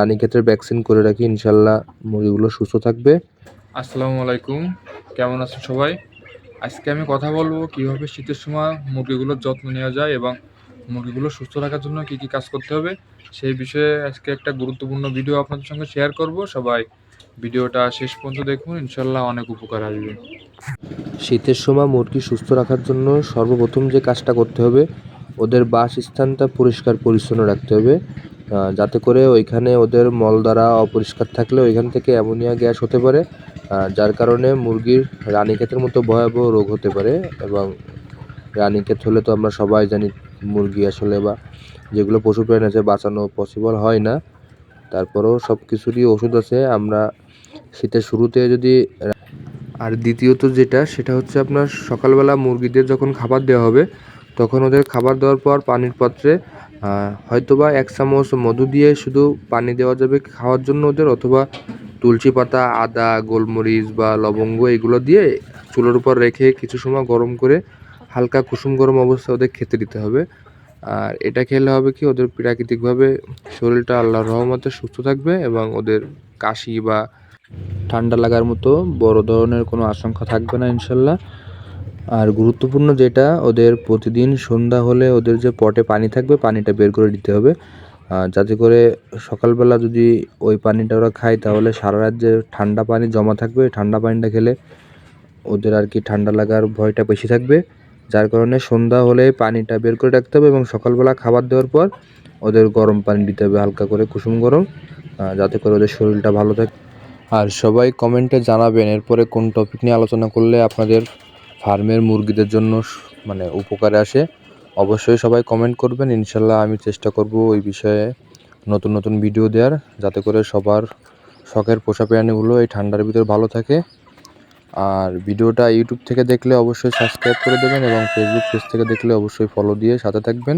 রানীক্ষেতের vaccine করে রাখি ইনশাল্লাহ মুরগিগুলো সুস্থ থাকবে। আসসালামু আলাইকুম কেমন আছেন সবাই? আজকে আমি কথা বলব কীভাবে শীতের সময় মুরগিগুলোর যত্ন নেওয়া যায় এবং মুরগিগুলো সুস্থ রাখার জন্য কি কি কাজ করতে হবে সেই বিষয়ে আজকে একটা গুরুত্বপূর্ণ ভিডিও আপনাদের সঙ্গে শেয়ার করব। সবাই ভিডিওটা শেষ পর্যন্ত দেখুন ইনশাল্লাহ অনেক উপকার আসবে। শীতের সময় মুরগি সুস্থ রাখার জন্য সর্বপ্রথম যে কাজটা করতে হবে ওদের বাসস্থানটা পরিষ্কার পরিচ্ছন্ন রাখতে হবে। যাতে করে ওইখানে ওদের মল দ্বারা অপরিষ্কার থাকলে ওইখান থেকে অ্যামোনিয়া গ্যাস হতে পারে যার কারণে মুরগির রানীক্ষেতের মতো ভয়াবহ রোগ হতে পারে এবং রানীক্ষেত হলে তো আমরা সবাই জানি মুরগি আসলে বা যেগুলো পশু প্রাণী আছে বাঁচানো পসিবল হয় না। তারপরেও সব কিছুরই ওষুধ আছে, আমরা শীতের শুরুতে যদি আর দ্বিতীয়ত যেটা, সেটা হচ্ছে আপনার সকালবেলা মুরগিদের যখন খাবার দেওয়া হবে তখন ওদের খাবার দেওয়ার পর পানির পাত্রে হয়তোবা এক চামচ মধু দিয়ে শুধু পানি দেওয়া যাবে খাওয়ার জন্য ওদের, অথবা তুলসী পাতা, আদা, গোলমরিচ বা লবঙ্গ এগুলো দিয়ে চুলোর উপর রেখে কিছু সময় গরম করে হালকা কুসুম গরম অবস্থায় ওদের খেতে দিতে হবে। আর এটা খেলে হবে কি, ওদের প্রাকৃতিকভাবে শরীরটা আল্লাহর রহমতে সুস্থ থাকবে এবং ওদের কাশি বা ঠান্ডা লাগার মতো বড় ধরনের কোনো আশঙ্কা থাকবে না ইনশাল্লাহ। আর গুরুত্বপূর্ণ যেটা, ওদের প্রতিদিন সন্ধ্যা হলে ওদের যে পটে পানি থাকবে, পানিটা বের করে দিতে হবে। যাতে করে সকালবেলা যদি ওই পানিটা ওরা খায়, তাহলে সারা রাত যে ঠান্ডা পানি জমা থাকবে, ঠান্ডা পানিটা খেলে ওদের আর কি ঠান্ডা লাগার ভয়টা বেশি থাকবে। যার কারণে সন্ধ্যা হলে পানিটা বের করে রাখতে হবে এবং সকালবেলা খাবার দেওয়ার পর ওদের গরম পানি দিতে হবে, হালকা করে কুসুম গরম যাতে করে ওদের শরীরটা ভালো থাকে। আর সবাই কমেন্টে জানাবেন, এরপরে কোন টপিক নিয়ে আলোচনা করলে আপনাদের ফার্মের মুরগিদের জন্য মানে উপকারে আসে। অবশ্যই সবাই কমেন্ট করবেন। ইনশাল্লাহ আমি চেষ্টা করব ওই বিষয়ে নতুন নতুন ভিডিও দেওয়ার, যাতে করে সবার শখের পোষা প্রাণীগুলো এই ঠান্ডার ভিতর ভালো থাকে। আর ভিডিওটা ইউটিউব থেকে দেখলে অবশ্যই সাবস্ক্রাইব করে দেবেন এবং ফেসবুক পেজ থেকে দেখলে অবশ্যই ফলো দিয়ে সাথে থাকবেন।